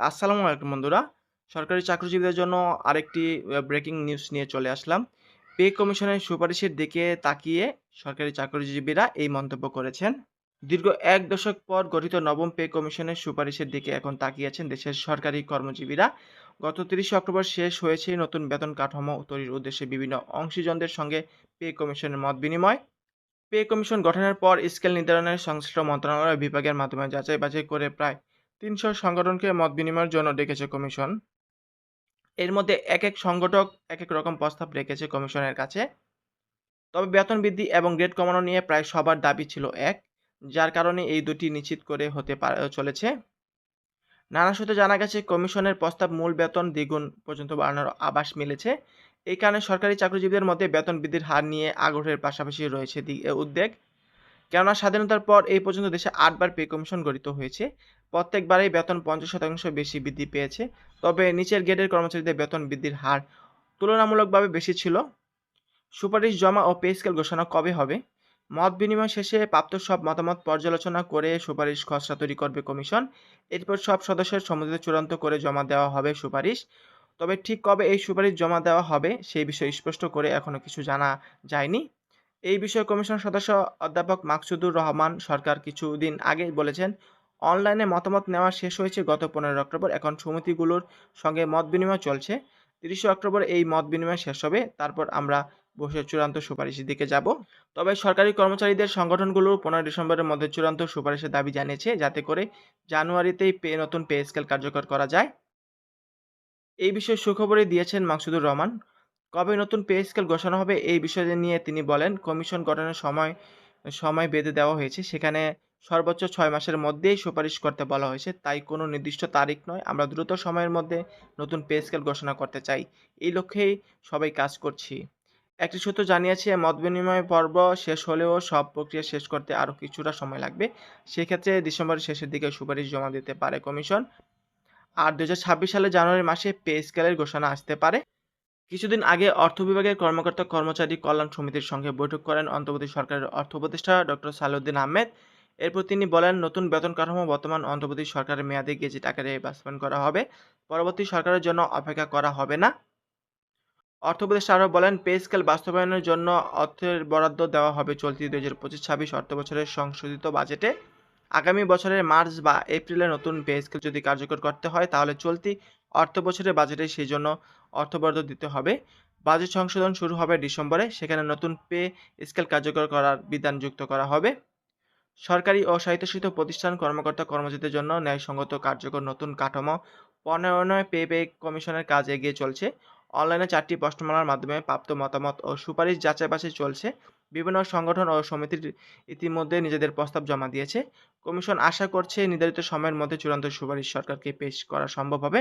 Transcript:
আসসালামু আলাইকুম বন্ধুরা। সরকারি চাকরিজীবীদের জন্য আরেকটি ব্রেকিং নিউজ নিয়ে চলে আসলাম। পে কমিশনের সুপারিশের দিকে তাকিয়ে সরকারি চাকরিজীবীরা এই মন্তব্য করেছেন। দীর্ঘ এক দশক পর গঠিত নবম পে কমিশনের সুপারিশের দিকে এখন তাকিয়েছেন দেশের সরকারি কর্মজীবীরা। গত ৩০শে অক্টোবর শেষ হয়েছে নতুন বেতন কাঠামো তৈরির উদ্দেশ্যে বিভিন্ন অংশীজনদের সঙ্গে পে কমিশনের মত বিনিময়। পে কমিশন গঠনের পর স্কেল নির্ধারণের সংশ্লিষ্ট মন্ত্রণালয় বিভাগের মাধ্যমে যাচাই-বাছাই করে প্রায় ৩০০ সংগঠনকে মত বিনিময়ের জন্য ডেকেছে কমিশন। এর মধ্যে এক এক সংগঠক এক এক রকম প্রস্তাব রেখেছে কমিশনের কাছে। তবে বেতন বৃদ্ধি এবং গ্রেড কমানো নিয়ে প্রায় সবার দাবি ছিল এক, যার কারণে এই দুটি নিশ্চিত করে হতে চলেছে। নানা সূত্রে জানা গেছে কমিশনের প্রস্তাব মূল বেতন দ্বিগুণ পর্যন্ত বাড়ানোর আভাস মিলেছে। এই কারণে সরকারি চাকরিজীবীদের মধ্যে বেতন বৃদ্ধির হার নিয়ে আগ্রহের পাশাপাশি রয়েছে উদ্বেগ। কেননা স্বাধীনতার পর এই পর্যন্ত দেশে আটবার পে কমিশন গঠিত হয়েছে। প্রত্যেকবারেই বেতন ৫০% বেশি বৃদ্ধি পেয়েছে। তবে নিচের গ্রেডের কর্মচারীদের বেতন বৃদ্ধির হার তুলনামূলকভাবে বেশি ছিল। সুপারিশ জমা ও পে স্কেল ঘোষণা কবে হবে? মত বিনিময় শেষে প্রাপ্ত সব মতামত পর্যালোচনা করে সুপারিশ খসড়া তৈরি করবে কমিশন। এরপর সব সদস্যের সম্মতিতে চূড়ান্ত করে জমা দেওয়া হবে সুপারিশ। তবে ঠিক কবে এই সুপারিশ জমা দেওয়া হবে, সেই বিষয়ে স্পষ্ট করে এখনও কিছু জানা যায়নি। এই বিষয়ে কমিশন সদস্য অধ্যাপক মাকসুদুর রহমান সরকার কিছুদিন আগেই বলেছেন, অনলাইনে মতামত নেওয়া শেষ হয়েছে গত ১৫ অক্টোবর। এখন সমিতিগুলোর সঙ্গে মত বিনিময় চলছে। ৩০শে অক্টোবর এই মত বিনিময় শেষ হবে। তারপর আমরা বসে চূড়ান্ত সুপারিশের দিকে যাব। তবে সরকারি কর্মচারীদের সংগঠনগুলো ১৫ ডিসেম্বরের মধ্যে চূড়ান্ত সুপারিশের দাবি জানিয়েছে যাতে করে জানুয়ারিতেই পে নতুন পে স্কেল কার্যকর করা যায়। এই বিষয়ে সুখবরই দিয়েছেন মাকসুদুর রহমান। কবে নতুন পে স্কেল ঘোষণা হবে এই বিষয় নিয়ে তিনি বলেন, কমিশন গঠনের সময় সময় বেঁধে দেওয়া হয়েছে। সেখানে সর্বোচ্চ ছয় মাসের মধ্যেই সুপারিশ করতে বলা হয়েছে। তাই কোনো নির্দিষ্ট তারিখ নয়। আমরা দ্রুত সময়ের মধ্যে নতুন পে স্কেল ঘোষণা করতে চাই। এই লক্ষ্যেই সবাই কাজ করছি। একটি সূত্র জানিয়েছে মত বিনিময় পর্ব শেষ হলেও সব প্রক্রিয়া শেষ করতে আরও কিছুটা সময় লাগবে। সেক্ষেত্রে ডিসেম্বরের শেষের দিকে সুপারিশ জমা দিতে পারে কমিশন। আর ২০২৬ সালে জানুয়ারি মাসে পে স্কেলের ঘোষণা আসতে পারে। কিছুদিন আগে অর্থ বিভাগের কর্মকর্তা-কর্মচারী কল্যাণ সমিতির সঙ্গে বৈঠক করেন অন্তর্বর্তী সরকারের অর্থ উপদেষ্টা ডক্টর সালেউদ্দিন আহমেদ। এরপর তিনি বলেন, নতুন বেতন কাঠামো বর্তমান অন্তর্বর্তী সরকারের মেয়াদে গেজেট আকারে বাস্তবায়ন করা হবে। পরবর্তী সরকারের জন্য অপেক্ষা করা হবে না। অর্থ উপদেষ্টা আরও বলেন, পে স্কেল বাস্তবায়নের জন্য অর্থের বরাদ্দ দেওয়া হবে চলতি ২০২৫-২৬ অর্থবছরের সংশোধিত বাজেটে। আগামী বছরের মার্চ বা এপ্রিলে নতুন পে স্কেল যদি কার্যকর করতে হয়, তাহলে চলতি অর্থ বছরের বাজেটে সেজন্য অর্থ বরাদ্দ দিতে হবে। বাজেট সংশোধন শুরু হবে ডিসেম্বরে। সেখানে নতুন পে স্কেল কার্যকর করার বিধান যুক্ত করা হবে। সরকারি ও স্বায়ত্তশাসিত প্রতিষ্ঠান কর্মকর্তা-কর্মচারীদের জন্য ন্যায়সঙ্গত কার্যকর নতুন কাঠামো প্রণয়নে পে পে কমিশনের কাজ এগিয়ে চলছে। অনলাইনে চারটি প্রশ্নমালার মাধ্যমে প্রাপ্ত মতামত ও সুপারিশ যাচাই-বাছাই চলছে। বিভিন্ন সংগঠন ও সমিতির ইতিমধ্যে নিজেদের প্রস্তাব জমা দিয়েছে। কমিশন আশা করছে নির্ধারিত সময়ের মধ্যে চূড়ান্ত সুপারিশ সরকারকে পেশ করা সম্ভব হবে।